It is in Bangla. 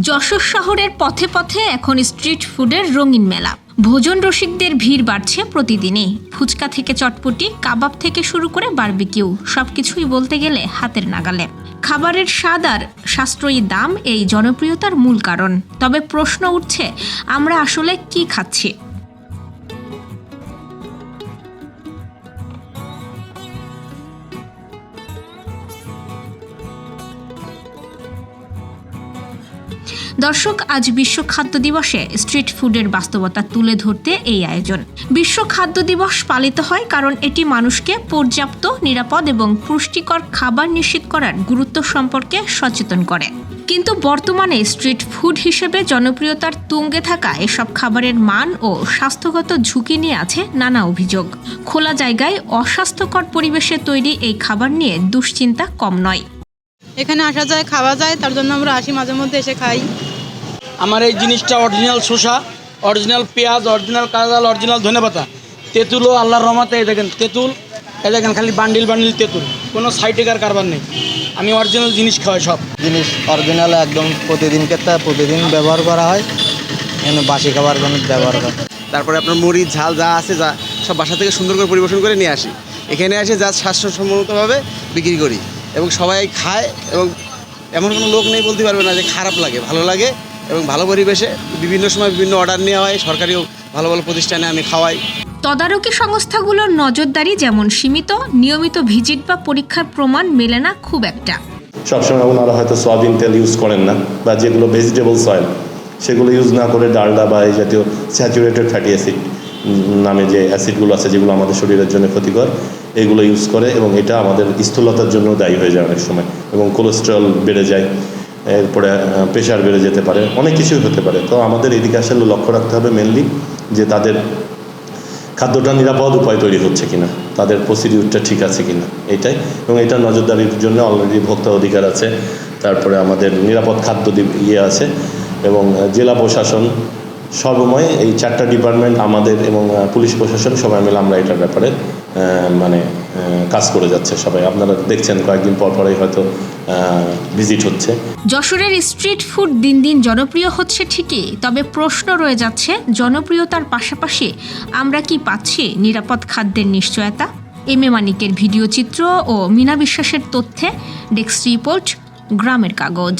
যশোর শহরের পথে পথে এখন স্ট্রিট ফুডের রঙিন মেলা। ভোজন রসিকদের ভিড় বাড়ছে প্রতিদিনই। ফুচকা থেকে চটপটি, কাবাব থেকে শুরু করে বারবিকিউ, সবকিছুই বলতে গেলে হাতের নাগালে। খাবারের স্বাদ আর সাশ্রয়ী দাম এই জনপ্রিয়তার মূল কারণ। তবে প্রশ্ন উঠছে, আমরা আসলে কি খাচ্ছি? দর্শক, আজ বিশ্ব খাদ্য দিবসে স্ট্রিট ফুডের বাস্তবতা তুলে ধরতে এই আয়োজন। বিশ্ব খাদ্য দিবস পালিত হয় কারণ এটি মানুষকে পর্যাপ্ত, নিরাপদ এবং পুষ্টিকর খাবার নিশ্চিত করার গুরুত্ব সম্পর্কে সচেতন করে। কিন্তু বর্তমানে স্ট্রিট ফুড হিসেবে জনপ্রিয়তার তুঙ্গে থাকা এসব খাবারের মান ও স্বাস্থ্যগত ঝুঁকি নিয়ে আছে নানা অভিযোগ। খোলা জায়গায় অস্বাস্থ্যকর পরিবেশে তৈরি এই খাবার নিয়ে দুশ্চিন্তা কম নয়। এখানে আসা যায়, খাওয়া যায়, তার জন্য আমরা আসি মাঝে মধ্যে এসে খাই। আমার এই জিনিসটা অরিজিনাল শসা অরিজিনাল পেঁয়াজ অরিজিনাল কাঁচাল অরিজিনাল ধনেপাতা। তেঁতুলও আল্লাহর রহমাতে এই দেখেন তেঁতুল এই দেখেন খালি বান্ডিল বান্ডিল তেঁতুল। কোনো সাইটেকার কারবার নেই। আমি অরিজিনাল জিনিস খাওয়াই সব। জিনিস অরিজিনাল একদম প্রতিদিন ক্ষেত্রে প্রতিদিন ব্যবহার করা হয়। এখানে বাসি খাবার কোনো ব্যবহার করা তারপরে আপনার মরিচ ঝাল যা আছে যা সব বাসা থেকে সুন্দর করে পরিবেশন করে নিয়ে আসি। এখানে এসে যা স্বাস্থ্যসম্মতভাবে বিক্রি করি। এবং সবাই খায় এবং এমন কোনো লোক নেই বলতে পারবে না যে খারাপ লাগে ভালো লাগে। এবং ভালো পরিবেশে বিভিন্ন সময় বিভিন্ন অর্ডার নেওয়া হয় সরকারিও ভালো ভালো প্রতিষ্ঠানে আমি খাওয়াই। তদারকি সংস্থাগুলোর নজরদারি যেমন সীমিত নিয়মিত ভিজিট বা পরীক্ষার প্রমাণ মেলে না খুব একটা। সবসময় ওনারা হয়তো সয়াবিন তেল ইউজ করেন না বা যেগুলো ভেজিটেবল সয়েল সেগুলো ইউজ না করে ডালডা বা এই জাতীয় স্যাচুরেটেড ফ্যাটি অ্যাসিড নামে যে অ্যাসিডগুলো আছে যেগুলো আমাদের শরীরের জন্য ক্ষতিকর এগুলো ইউজ করে এবং এটা আমাদের স্থূলতার জন্য দায়ী হয়ে যায় অনেক সময় এবং কোলেস্ট্রল বেড়ে যায়। এরপরে প্রেশার বেড়ে যেতে পারে। অনেক কিছুই হতে পারে। তো আমাদের এদিকে আসলে লক্ষ্য রাখতে হবে মেনলি যে তাদের খাদ্যটা নিরাপদ উপায় তৈরি হচ্ছে কিনা, তাদের প্রসিডিউরটা ঠিক আছে কিনা, এটাই। এবং এটা নজরদারির জন্য অলরেডি ভোক্তা অধিকার আছে। তারপরে আমাদের নিরাপদ খাদ্য ইয়ে আছে। এবং জেলা প্রশাসন সর্বময় এই চারটা ডিপার্টমেন্ট আমাদের এবং পুলিশ প্রশাসন সবাই মিলে আমরা এটার ব্যাপারে মানে কাজ করে যাচ্ছে সবাই। আপনারা দেখছেন কয়েকদিন পর পরেই হয়তো ভিজিট হচ্ছে। যশোরের স্ট্রিট ফুড দিন দিন জনপ্রিয় হচ্ছে ঠিকই, তবে প্রশ্ন রয়ে যাচ্ছে, জনপ্রিয়তার পাশাপাশি আমরা কি পাচ্ছি নিরাপদ খাদ্যের নিশ্চয়তা? এম এ মানিকের ভিডিও চিত্র ও মিনা বিশ্বাসের তথ্যে ডেস্ক রিপোর্ট গ্রামের কাগজ।